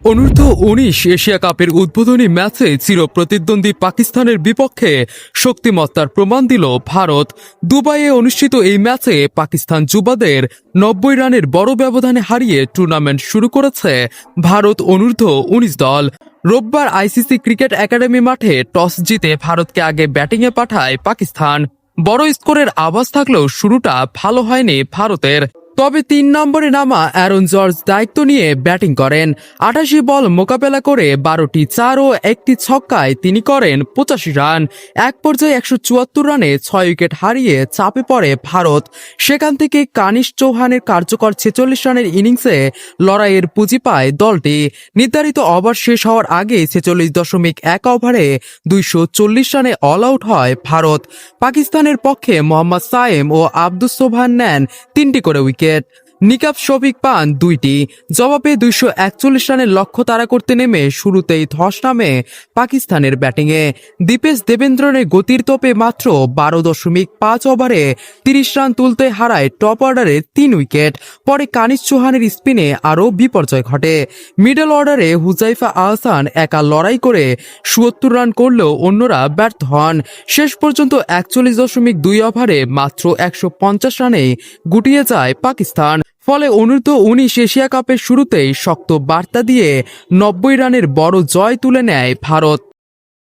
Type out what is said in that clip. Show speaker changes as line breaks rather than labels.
অনূর্ধ্ব উনিশ এশিয়া কাপের উদ্বোধনী ম্যাচে চিরপ্রতিদ্বন্দ্বী পাকিস্তানের বিপক্ষে শক্তিমত্তার প্রমাণ দিল ভারত। দুবাইয়ে অনুষ্ঠিত এই ম্যাচে পাকিস্তান যুবাদের নব্বই রানের বড় ব্যবধানে হারিয়ে টুর্নামেন্ট শুরু করেছে ভারত অনূর্ধ্ব উনিশ দল। রোববার আইসিসি ক্রিকেট একাডেমি মাঠে টস জিতে ভারতকে আগে ব্যাটিংয়ে পাঠায় পাকিস্তান। বড় স্কোরের আভাস থাকলেও শুরুটা ভালো হয়নি ভারতের। তবে তিন নম্বরে নামা অ্যারন জর্জ দায়িত্ব নিয়ে ব্যাটিং করেন। আটাশি বল মোকাবেলা করে বারোটি চার ও একটি ছক্কায় তিনি করেন পঁচাশি রান। এক পর্যায়ে একশো চুয়াত্তর রানে ছয় উইকেট হারিয়ে চাপে পড়ে ভারত। সেখান থেকে কানিশ চৌহানের কার্যকর ছেচল্লিশ রানের ইনিংসে লড়াইয়ের পুঁজি পায় দলটি। নির্ধারিত ওভার শেষ হওয়ার আগে ছেচল্লিশ দশমিক এক ওভারে দুইশো চল্লিশ রানে অল আউট হয় ভারত। পাকিস্তানের পক্ষে মোহাম্মদ সায়েম ও আব্দুস সোভান নেন তিনটি করে উইকেট। get নিকাব শফিক পান দুইটি। জবাবে দুইশো একচল্লিশ রানের লক্ষ্য তাড়া করতে নেমে শুরুতেই ধস নামে পাকিস্তানের ব্যাটিংয়ে। দীপেশ দেবেন্দ্রনের গতির তোপে মাত্র বারো দশমিক পাঁচ ওভারে তিরিশ রান তুলতে হারায় টপ অর্ডারে তিন উইকেট। পরে কানিজ চৌহানের স্পিনে আরও বিপর্যয় ঘটে। মিডল অর্ডারে হুজাইফা আহসান একা লড়াই করে সুয়ত্তর রান করলেও অন্যরা ব্যর্থ হন। শেষ পর্যন্ত একচল্লিশ দশমিক দুই ওভারে মাত্র একশো পঞ্চাশ রানেই গুটিয়ে যায় পাকিস্তান। ফলে অনূর্ধ্ব উনিশ এশিয়া কাপের শুরুতেই শক্ত বার্তা দিয়ে নব্বই রানের বড় জয় তুলে নেয় ভারত।